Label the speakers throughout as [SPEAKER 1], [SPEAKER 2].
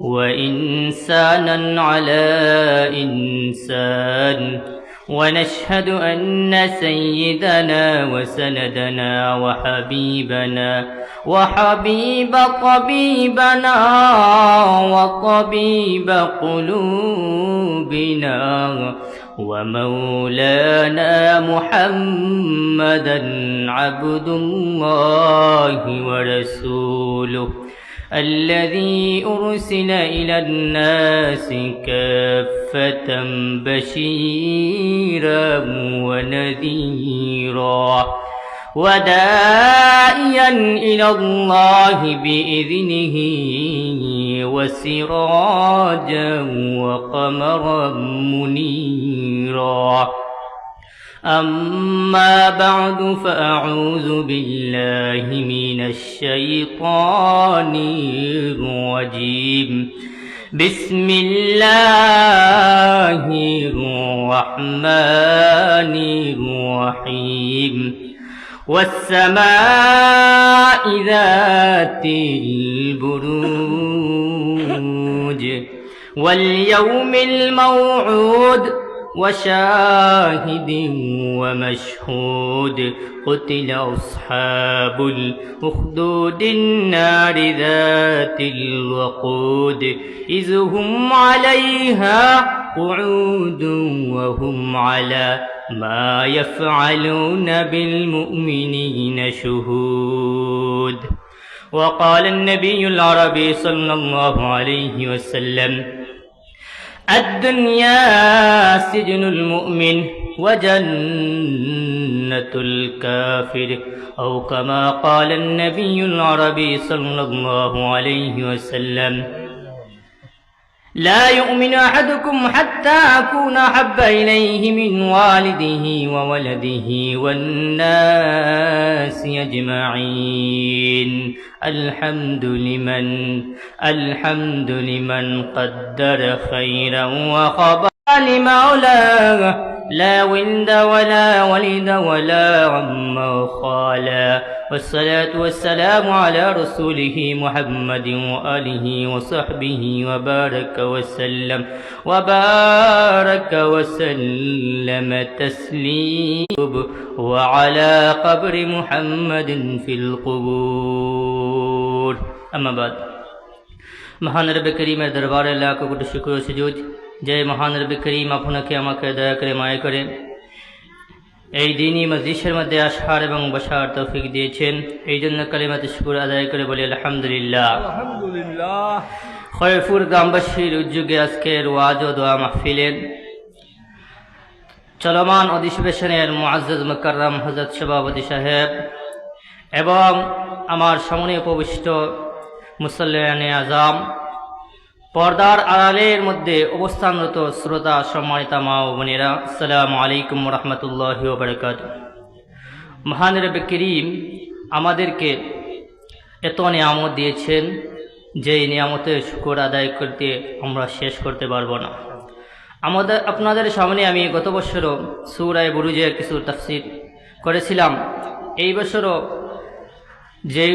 [SPEAKER 1] وإنسانا على إنسان. ونشهد أن سيدنا وسندنا وحبيبنا وحبيب طبيبنا وطبيب قلوبنا ومولانا محمدا عبد الله ورسوله. الذي أرسل إلى الناس كافة بشيرا ونذيرا وداعيا إلى الله بإذنه وسراجا وقمرا منيرا أما بعد فأعوذ بالله من الشيطان الرجيم. بسم الله الرحمن الرحيم. والسماء ذات البروج. واليوم الموعود. وشاهد ومشهود قتل أصحاب الأخدود النار ذات الوقود. إذ هم عليها قعود وهم على ما يفعلون بالمؤمنين شهود. وقال النبي العربي صلى الله عليه وسلم الدنيا سجن المؤمن وجنة الكافر. أو كما قال النبي العربي صلى الله عليه وسلم لا يؤمن أحدكم حتى أكون أحب إليه من والده وولده والناس أجمعين. الحمد لمن الحمد لمن قدر خيرا وخبر لمولاه. لا ولد ولا ولد ولا عم خالا والصلاة والسلام على رسوله محمد وآله وصحبه وبارك وسلم وبارك وسلم تسليم وعلى قبر محمد في القبور أما بعد মহান রবে করিমের দরবারে লাখ কোটি শুক্র সুজুদ যে মহান রবে করিম আপনাকে আমাকে দয়া করে মায়া করে। এই দিনই মসজিষের মধ্যে আসার এবং বসার তৌফিক দিয়েছেন। এই জন্য কালিমাতে শুকুর আদায় করে বলি আলহামদুলিল্লাহ।
[SPEAKER 2] আলহামদুলিল্লাহ।
[SPEAKER 1] খয়ফুর গ্রামবাসীর উদ্যোগে আজকের ওয়াজ ও দোয়া মাহফিলের চলমান অধিবেশনের মুআজ্জাজ মুকাররম হজরত সভাপতি সাহেব এবং আমার সামনে উপবিষ্ট মুসল্লানে আজাম পর্দার আড়ালের মধ্যে অবস্থানরত শ্রোতা সম্মানিতা মা ও বোনেরা সালাম আলাইকুম রহমতুল্লাহ বরকাত মহান রবে আমাদেরকে এত নিয়ামত দিয়েছেন যে এই নিয়ামতের শুকর আদায় করতে আমরা শেষ করতে পারব না। আমাদের, আপনাদের সামনে আমি গত বছরও সুরায় বুরুজের কিছু তাফসির করেছিলাম। এই বছরও যে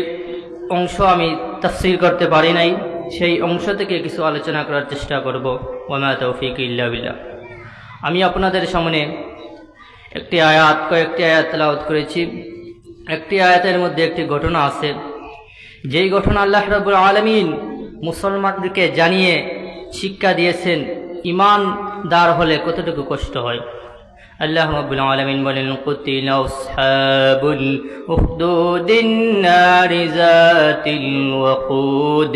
[SPEAKER 1] অংশ আমি তাফসির করতে পারি নাই সেই অংশ থেকে কিছু আলোচনা করার চেষ্টা করব। ওমা তৌফিক ইল্লা বিল্লাহ। আমি আপনাদের সামনে একটি আয়াত, কয়েকটি আয়াত তেলাওয়াত করেছি। একটি আয়াতের মধ্যে একটি ঘটনা আছে। যেই ঘটনা আল্লাহ রাবুল আলমিন মুসলমানদেরকে জানিয়ে শিক্ষা দিয়েছেন ইমানদার হলে কতটুকু কষ্ট হয়? আল্লাহ রাব্বুল আলামিন বলেন, কুতিল আসহাবুল উখদুদিন নার যাতিল ওয়াকুদ।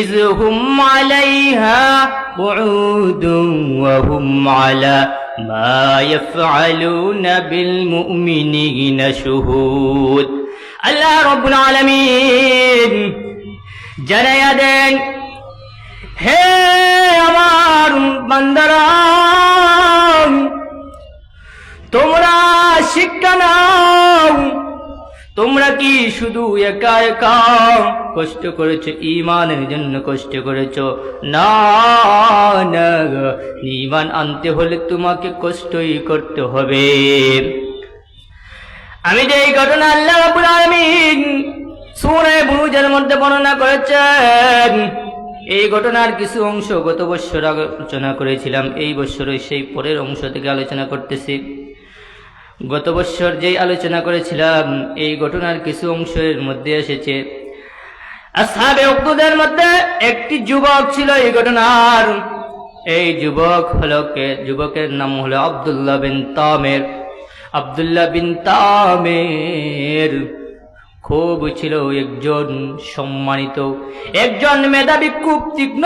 [SPEAKER 1] ইয হুম আলাইহা কুউদুন ওয়া হুম আলা মা ইয়াফআলুনা বিল মুমিনিনা শুহুদ। আল্লাহ রাব্বুল আলামিন জানায়া হে আমার বান্দারা তোমরা শিক্ষা নাও। তোমরা কি শুধু একা একা কষ্ট করেছ? ইমানের জন্য কষ্ট করেছ? না ইমান আনতে হলে তোমাকে কষ্টই করতে হবে। আমি যে এই ঘটনা আল্লাহ রাবুল আলমিন সুরে মধ্যে বর্ণনা করেছেন, এই ঘটনার কিছু অংশ গত বৎসর আলোচনা করেছিলাম। এই বৎসরের সেই পরের অংশ থেকে আলোচনা করতেছি। গত বছর যেই আলোচনা করেছিলাম, এই ঘটনার কিছু অংশের মধ্যে এসেছে। উকদুদের মধ্যে একটি যুবক ছিল এই ঘটনার। এই যুবক হলো কে? যুবকের নাম হলো আব্দুল্লাহ বিন তামের। আব্দুল্লাহ বিন তামের খুব ছিল একজন সম্মানিত, একজন মেধাবী, খুব তীক্ষ্ণ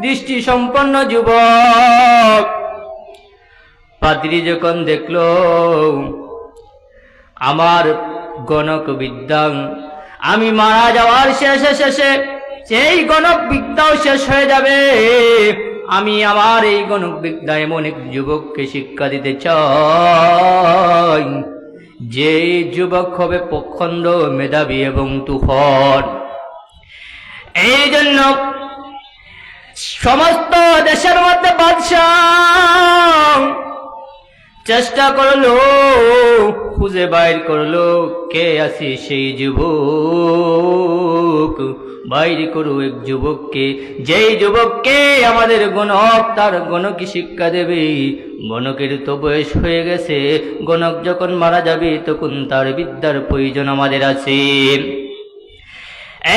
[SPEAKER 1] দৃষ্টি সম্পন্ন যুবক। পাদ্রি যখন দেখল, আমার গণক বিদ্যা, আমি মারা যাওয়ার শেষে শেষে সেই গণক বিদ্যাও শেষ হয়ে যাবে। আমি আমার এই গণক বিদ্যা এমন এক যুবককে শিক্ষা দিতে চাই, যে যুবক হবে পক্ষণ্ড মেধাবী এবং তুফর এই জন্য সমস্ত দেশের মধ্যে বাদশাহ চেষ্টা করল, খুঁজে বাইর করল, কে আছে সেই যুবক? বাইর করো এক যুবককে, যেই যুবককে আমাদের গণক, তার গণকে শিক্ষা দেবে? গণকের তো বয়স হয়ে গেছে, গণক যখন মারা যাবে, তখন তার বিদ্যার প্রয়োজন আমাদের আছে।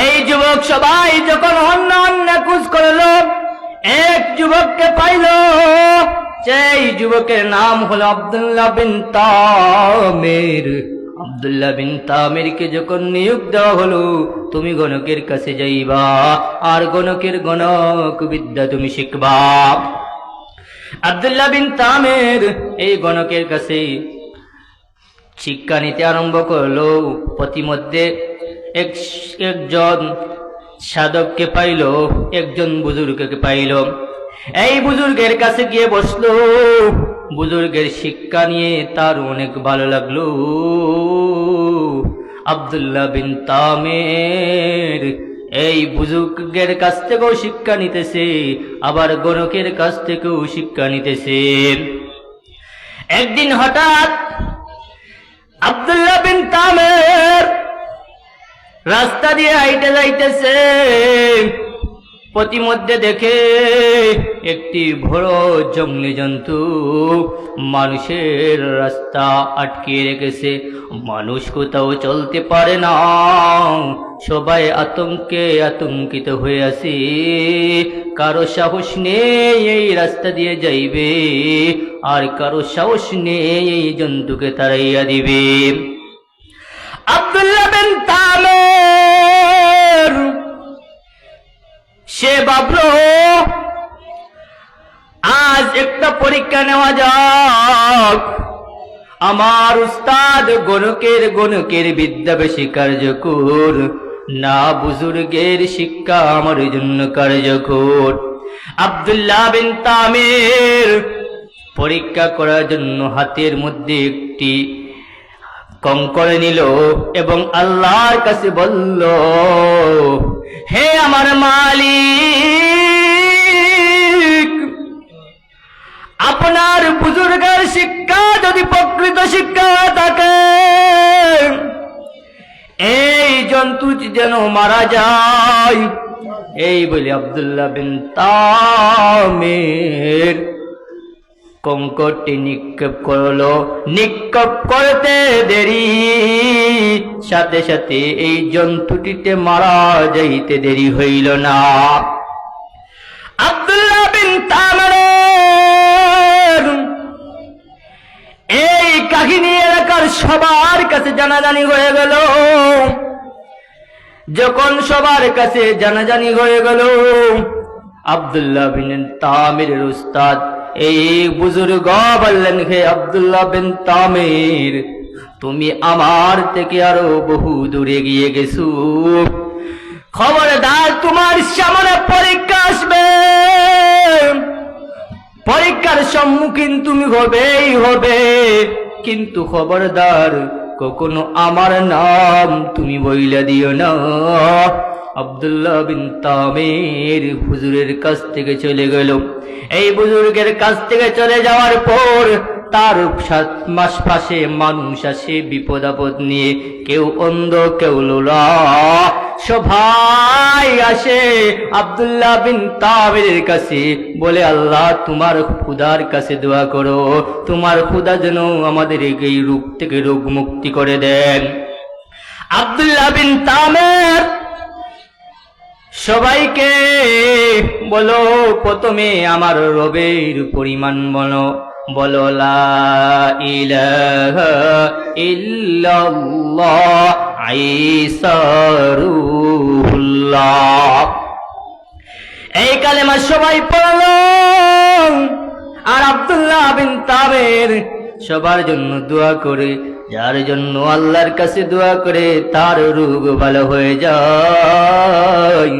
[SPEAKER 1] এই যুবক সবাই যখন অন্য অন্য খুঁজ করল, এক যুবককে পাইল। সেই যুবকের নাম হলো আব্দুল্লাহ বিন তামের। আব্দুল্লাহ বিন তামেরকে যখন নিয়োগ দেওয়া হলো, তুমি গণকের কাছে যাইবা, আর গণকের গণক বিদ্যা তুমি শিখবা। আব্দুল্লাহ বিন তামের এই গণকের কাছে শিক্ষা নিতে আরম্ভ করল। প্রতিমধ্যে এক, একজন সাধককে পাইল, একজন বুজুর্গকে পাইল। এই বুজুর্গের কাছে গিয়ে বসল। বুজুর্গের শিক্ষা নিয়ে তার অনেক ভালো লাগল। আব্দুল্লাহ বিন তামের, এই বুজুর্গের কাছ থেকেও শিক্ষা নিতেছে, আবার গণকের কাছ থেকেও শিক্ষা নিতেছে। একদিন হঠাৎ আব্দুল্লাহ বিন তামের রাস্তা দিয়ে হাইটে যাইতেছে। প্রতিমধ্যে দেখে একটি বড় জঙ্গলি জন্তু মানুষের রাস্তা আটকে রেখেছে। মানুষ কোথাও চলতে পারে না। সবাই আতঙ্কে আতঙ্কিত হয়ে আছে। কারও সাহস নেই এই রাস্তা দিয়ে যাইবে, আর কারও সাহস নেই এই জন্তুকে তাড়াইয়া দিবে। আব্দুল্লাহ বিন সে ভাবলো আজ একটা পরীক্ষা নেওয়া যাক। আমার উস্তাদ গণকের গণকের বিদ্যা বেশি কার্যকর, না বুজুর্গের শিক্ষা আমার জন্য কার্যকর। আব্দুল্লাহ বিন তামের, পরীক্ষা করার জন্য হাতের মধ্যে একটি কঙ্কড়ে নিল এবং আল্লাহর কাছে বলল হে আমার মালিক, আপনার বুজুর্গের শিক্ষা যদি প্রকৃত শিক্ষা থাকে, এই জন্তু যেন মারা যায়। এই বলে আব্দুল্লাহ বিন তামের। কঙ্করটি নিক্ষেপ করল। নিক্ষেপ করতে দেরি। সাথে সাথে এই জন্তুটিতে মারা যাইতে দেরি হইল না। আব্দুল্লাহ বিন তামের এই কাহিনী এলাকার সবার কাছে জানাজানি হয়ে গেল। যখন সবার কাছে জানাজানি হয়ে গেল, আব্দুল্লাহ বিন তামিরের উস্তাদ এই বুজুর্গ বললেন, হে আব্দুল্লাহ বিন তামির, তুমি আমার থেকে আরও বহু দূরে গিয়ে গেছো। খবরদার, তোমার সামনে পরীক্ষা আসবে। পরীক্ষার সম্মুখীন তুমি হবেই হবে। কিন্তু খবরদার, কখনো আমার নাম তুমি বইলা দিও না। আব্দুল্লাহ বিন তামের হুজুরের কাছ থেকে চলে গেল। এই বুজুর্গের কাছ থেকে চলে যাওয়ার পর তার সাত মাস পাশে মানুষ আসে বিপদ আপদ নিয়ে। কেউ অন্ধ, কেউ লোলা। আসে আব্দুল্লাহ বিন তাবের কাছে। বলে, আল্লাহ, তোমার খুদার কাছে দোয়া করো। তোমার খুদা যেন আমাদের এই রোগ থেকে রোগ মুক্তি করে দেন। আব্দুল্লাহ বিন তামের সবাইকে বলো প্রথমে আমার রবের পরিমাণ বলো। বলো এই কালেমা সবাই পড়ল। আর আব্দুল্লাহ বিন তাবের সবার জন্য দোয়া করে যার জন্য আল্লাহর কাছে দোয়া করে তার রোগ ভালো হয়ে যায়।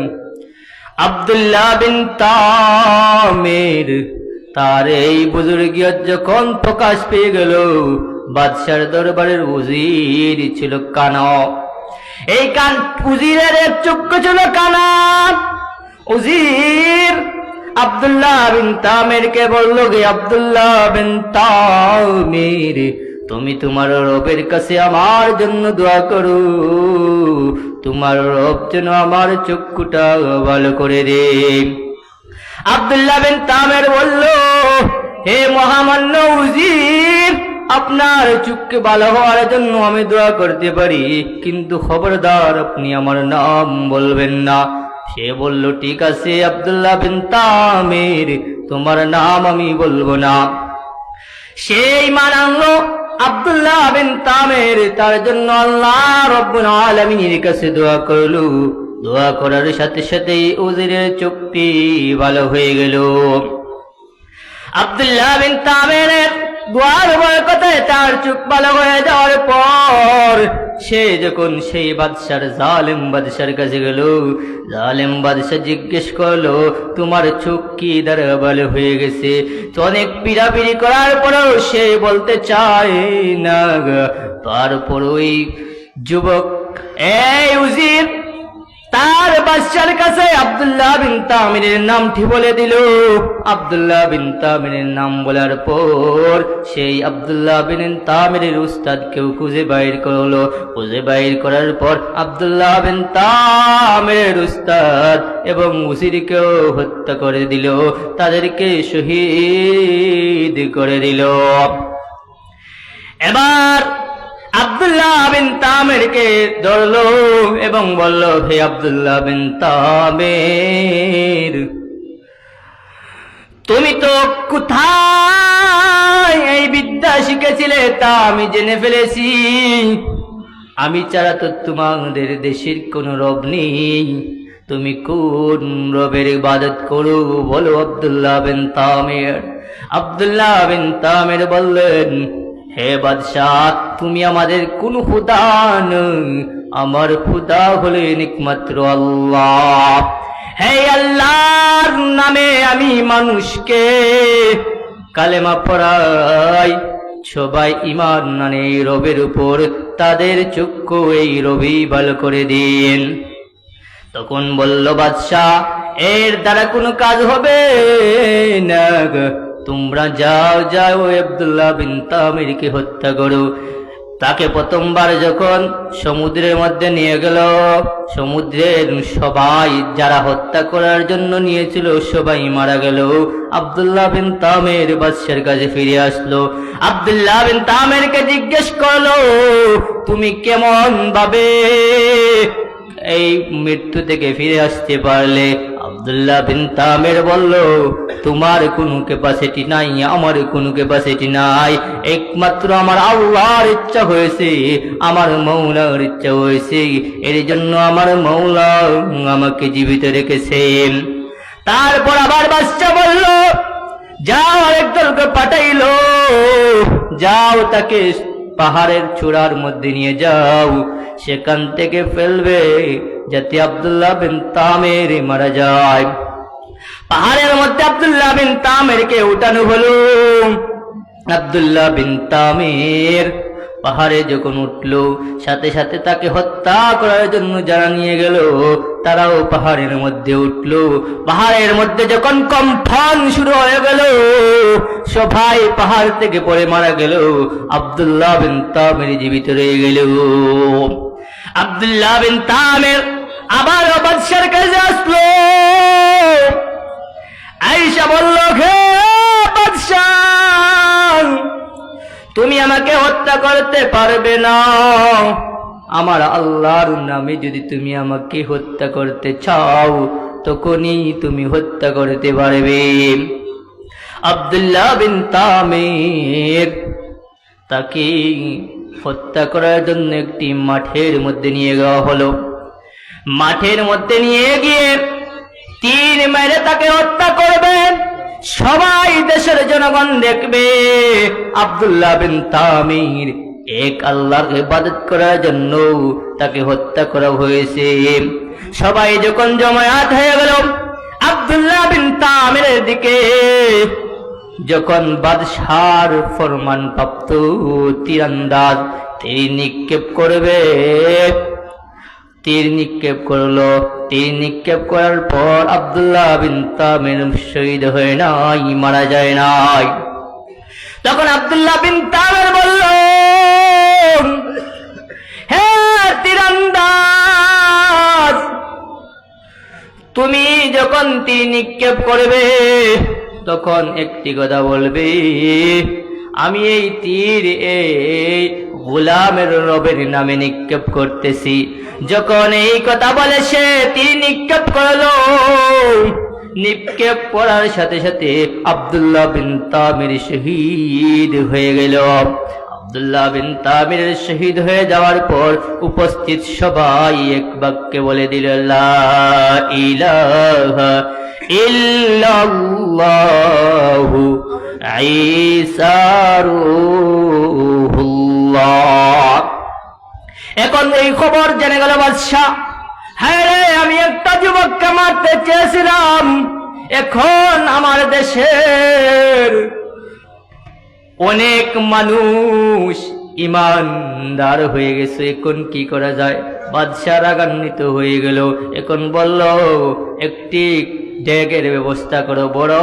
[SPEAKER 1] আব্দুল্লাহ বিন তামের, তার এই বুজুর্গিয়ত যখন প্রকাশ পেয়ে গেল, বাদশার দরবারের উজির ছিল কানা। এই কান, উজিরের এক চক্ষু ছিল কানা। উজির আব্দুল্লাহ বিন তামেরকে বলল গে আব্দুল্লাহ বিন তামের তুমি তোমার রবের কাছে আমার জন্য দোয়া করো। তোমার রব যেন আমার চক্ষুটা ভালো করে দে। আব্দুল্লাহ বিন তামের বলল, হে মহামান্য উজির, আপনার চুক্কে ভালো হওয়ার জন্য আমি দোয়া করতে পারি, কিন্তু খবরদার আপনি আমার নাম বলবেন না। সে বলল, ঠিক আছে আব্দুল্লাহ বিন তামের, তোমার নাম আমি বলব না। সেই মানাঙ্গ তামের, তার জন্য আল্লাহ কাছে দোয়া করার সাথে চুক্তি ভালো হয়ে গেল। আব্দুল্লাহ বিন তামেরের দোয়ার বরকতে তার চুপ ভালো হয়ে যাওয়ার পর, সে যখন সেই বাদশার জালেম বাদশার কাছে গেল, জালেম বাদশা জিজ্ঞেস করল, তোমার চোখ কি দ্বারা হয়ে গেছে? তো অনেক পিড়াপিড়ি করার পরেও সে বলতে চায় না তারপর ওই যুবক, এই উজির তার বাদশার কাছে আব্দুল্লাহ বিন তামিরের নামটি বলে দিল। আব্দুল্লাহ বিন তামিরের নাম বলার পর সেই আব্দুল্লাহ বিন তামিরের উস্তাদ কেউ খুঁজে বাইর করল। খুঁজে বাইর করার পর আব্দুল্লাহ বিন তামিরের উস্তাদ এবং উসিরকেও হত্যা করে দিল। তাদেরকে শহীদ করে দিল। এবার আব্দুল্লাহ বিন তামেরকে ধরলো এবং বলল, হে আব্দুল্লাহ বিন তামের, তুমি তো কোথায় এই বিদ্যা শিখেছিলে তা আমি জেনে ফেলেছি। আমি ছাড়া তো তোমাদের দেশের কোনো রব নেই। তুমি কোন রবের ইবাদত করো? বলো আব্দুল্লাহ বিন তামের। আব্দুল্লাহ বিন তামের বললেন হে বাদশাহ, তুমি আমাদের কোন খুদা নই। আমার খুদা হলেন একমাত্র আল্লাহ। হে আল্লাহর নামে আমি মানুষকে কালেমা পড়াই। সবাই ইমান মানে এই রবের উপর, তাদের চক্ষু এই রবি ভালো করে দিন। তখন বলল, বাদশাহ, এর দ্বারা কোনো কাজ হবে না তোমরা যাও যাও আব্দুল্লাহ বিন তামিরকে হত্যা করো। তাকে প্রথমবার যখন সমুদ্রের মধ্যে নিয়ে গেল, সমুদ্রের সবাই যারা হত্যা করার জন্য নিয়েছিল, সবাই মারা গেল। আব্দুল্লাহ বিন তামের বাদশার কাছে ফিরে আসলো। আব্দুল্লাহ বিন তামেরকে জিজ্ঞেস করল, তুমি কেমন ভাবে এই মৃত্যু থেকে ফিরে আসতে পারলে? আব্দুল্লাহ বিন তামের বলল, তোমার কোনো ক্যাপাসিটি নাই, আমার কোনো ক্যাপাসিটি নাই। একমাত্র আমার আল্লাহর ইচ্ছা হয়েছে, আমার মৌলার ইচ্ছা হয়েছে। এর জন্য আমার মৌলা আমাকে জীবিত রেখেছেন তারপর আবার বাচ্চা বলল, যাও আরেক দলকে পাঠাইলো, যাও তাকে পাহাড়ের চূড়ার মধ্যে নিয়ে যাও। সেখান থেকে ফেলবে যাতে আবদুল্লাহ বিন তামের মারা যায়। পাহাড়ের মধ্যে আবদুল্লাহ বিন তামেরকে উঠানো হলো। আবদুল্লাহ বিন তামের পাহাড়ে যখন উঠল, সাথে সাথে তাকে হত্যা করার জন্য যারা নিয়ে গেল, তারাও পাহাড়ের মধ্যে উঠল। পাহাড়ের মধ্যে যখন কম্পন শুরু হয়ে গেল, সবাই পাহাড় থেকে পড়ে মারা গেল। আব্দুল্লাহ বিন তামের জীবিত রয়ে গেল। আব্দুল্লাহ বিন তামের আবার বাদশার কাছে আসলো। আইসা বলল, হে বাদশাহ, তুমি আমাকে হত্যা করতে পারবে না। আমার আল্লাহর নামে যদি তুমি আমাকে হত্যা করতে চাও, তখনই তুমি হত্যা করতে পারবে। আব্দুল্লাহ বিন তামির তাকে হত্যা করার জন্য একটি মাঠের মধ্যে নিয়ে যাওয়া হলো। মাঠের মধ্যে নিয়ে গিয়ে তিন মেরে তাকে হত্যা করবেন। সবাই দেশের জনগণ দেখবে। আব্দুল্লাহ বিন তামির এক আল্লাহর ইবাদত করার জন্য তাকে হত্যা করা হয়েছে। সবাই যখন জমায়েত হয়ে গেল, আব্দুল্লাহ বিন তামিরের দিকে যখন বাদশার ফরমান প্রাপ্ত তীরান্দাজ, তিনি নিক্ষেপ করবে। তীর নিক্ষেপ করল। তীর নিক্ষেপ করার পর আবদুল্লাহ বিন তামির শহীদ হয়ে নাই, মারা যায় নাই। তখন আব্দুল্লাহ বিন তামির বলল, হে তীরান্দাজ, তুমি যখন তীর নিক্ষেপ করবে, তখন একটি কথা বলবে, আমি এই তীর এই গোলামের রবের নামে নিক্ষেপ করতেছি। যখন এই কথা বলে সে, তিনি নিক্ষেপ করল। নিক্ষেপ করার সাথে সাথে আব্দুল্লাহ বিন তামির শহীদ হয়ে গেল। আব্দুল্লাহ বিন তামিরের শহীদ হয়ে যাওয়ার পর উপস্থিত সবাই এক বাক্যে বলে দিল, লা ইলাহা এখন এই খবর জেনে গেল বাদশাহ। হ্যাঁ রে, আমি একটা যুবককে মারতে চেয়েছিলাম। এখন আমার দেশের অনেক মানুষ ইমানদার হয়ে গেছে। এখন কি করা যায়? বাদশাহ রাগান্বিত হয়ে গেল। এখন বলল, একটি ডেগের ব্যবস্থা করো বড়।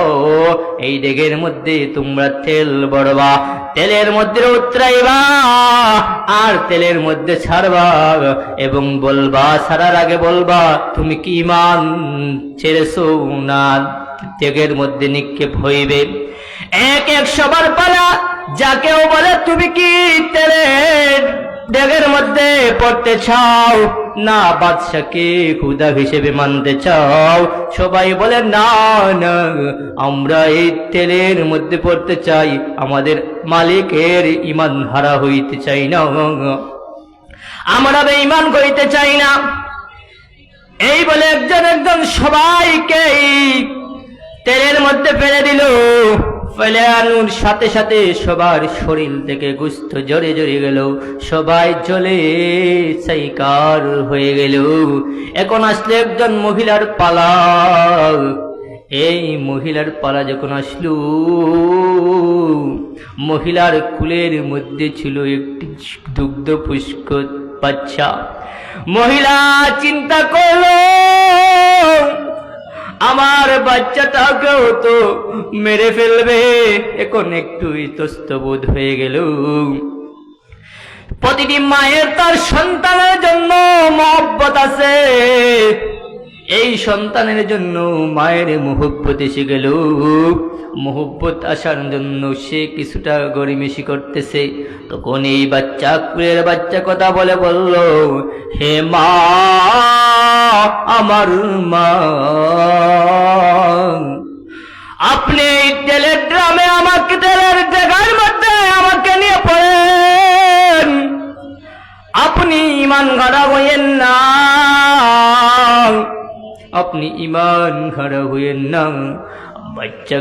[SPEAKER 1] এই ডেগের মধ্যে তোমরা তেল বড়বা তেলের মধ্যে উতরাইবা, আর তেলের মধ্যে ছাড়বা এবং বলবা, ছাড়ার আগে বলবা, তুমি কি মান ছেড়েছো না? ডেগের মধ্যে নিক্ষেপ হইবে। এক এক সবার পালা, যাকেও বলে, তুমি কি তেলের ডেগের মধ্যে পড়তে চাও? না বাদশাকে খুদা হিসেবে মানতে চাও। সবাই বলে, না না, আমরা এই তেলের মধ্যে পড়তে চাই। আমাদের মালিকের ইমান হারা হইতে চাই না। আমরা ইমান করিতে চাই না। এই বলে একজন একজন সবাইকে তেলের মধ্যে ফেলে দিল। ফেলে আনুর সাথে সাথে সবার শরীর থেকে গুস্ত জড়ে জড়ে গেল। সবাই জলে সাইকার হয়ে গেল। এখন আসলে একজন মহিলার পালা। এই মহিলার পালা যখন আসলো, মহিলার কুলের মধ্যে ছিল একটি দুগ্ধ পুষ্ক বাচ্চা। মহিলা চিন্তা করল আমার বাচ্চাটাকেও তো মেরে ফেলবে। এখন একটু ইতস্তবোধ হয়ে গেল। প্রতিটি মায়ের তার সন্তানের জন্য মহব্বত আছে। এই সন্তানের জন্য মায়ের মোহব্বত এসে গেল। মোহব্বত আসার জন্য সে কিছুটা গরিমেশি করতেছে। তখন এই বাচ্চা, কুলের বাচ্চা কথা বলে বলল, হে মা, আমার মা, আপনি এই তেলের ড্রামে আমাকে তেলের ডেগার মধ্যে আমাকে নিয়ে পড়েন। আপনি ইমান ঘাড়া হইয়েন না। আপনি ইমান ঘাড়া হইয়েন না। বাচ্চা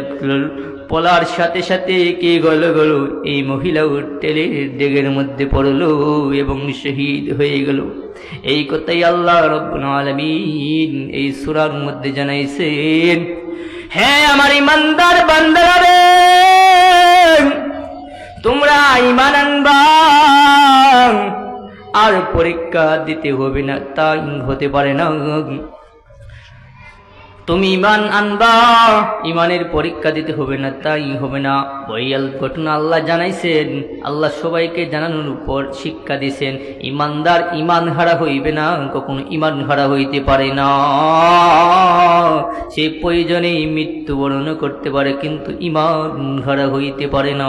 [SPEAKER 1] পলার সাথে সাথে কে গল গল এই মহিলা টেলের ডেগের মধ্যে পড়ল এবং শহীদ হয়ে গেল। এই কথাই আল্লাহ রব্বুল আলামিন এই সূরার মধ্যে জানাইছেন হ্যাঁ আমার ইমানদার বান্দারা তোমরা ইমান আনবা, আর পরীক্ষা দিতে হবে না, তাই হতে পারে না। তুমি ইমান আনবা, ইমানের পরীক্ষা দিতে হবে না, তাই হবে না। বইয়াল ঘটনা আল্লাহ জানাইছেন, আল্লাহ সবাইকে জানানোর উপর শিক্ষা দিছেন। ইমানদার ইমান হারা হইবে না, কখনো ইমান হারা হইতে পারে না। সে প্রয়োজনেই মৃত্যুবরণ করতে পারে, কিন্তু ইমান হারা হইতে পারে না।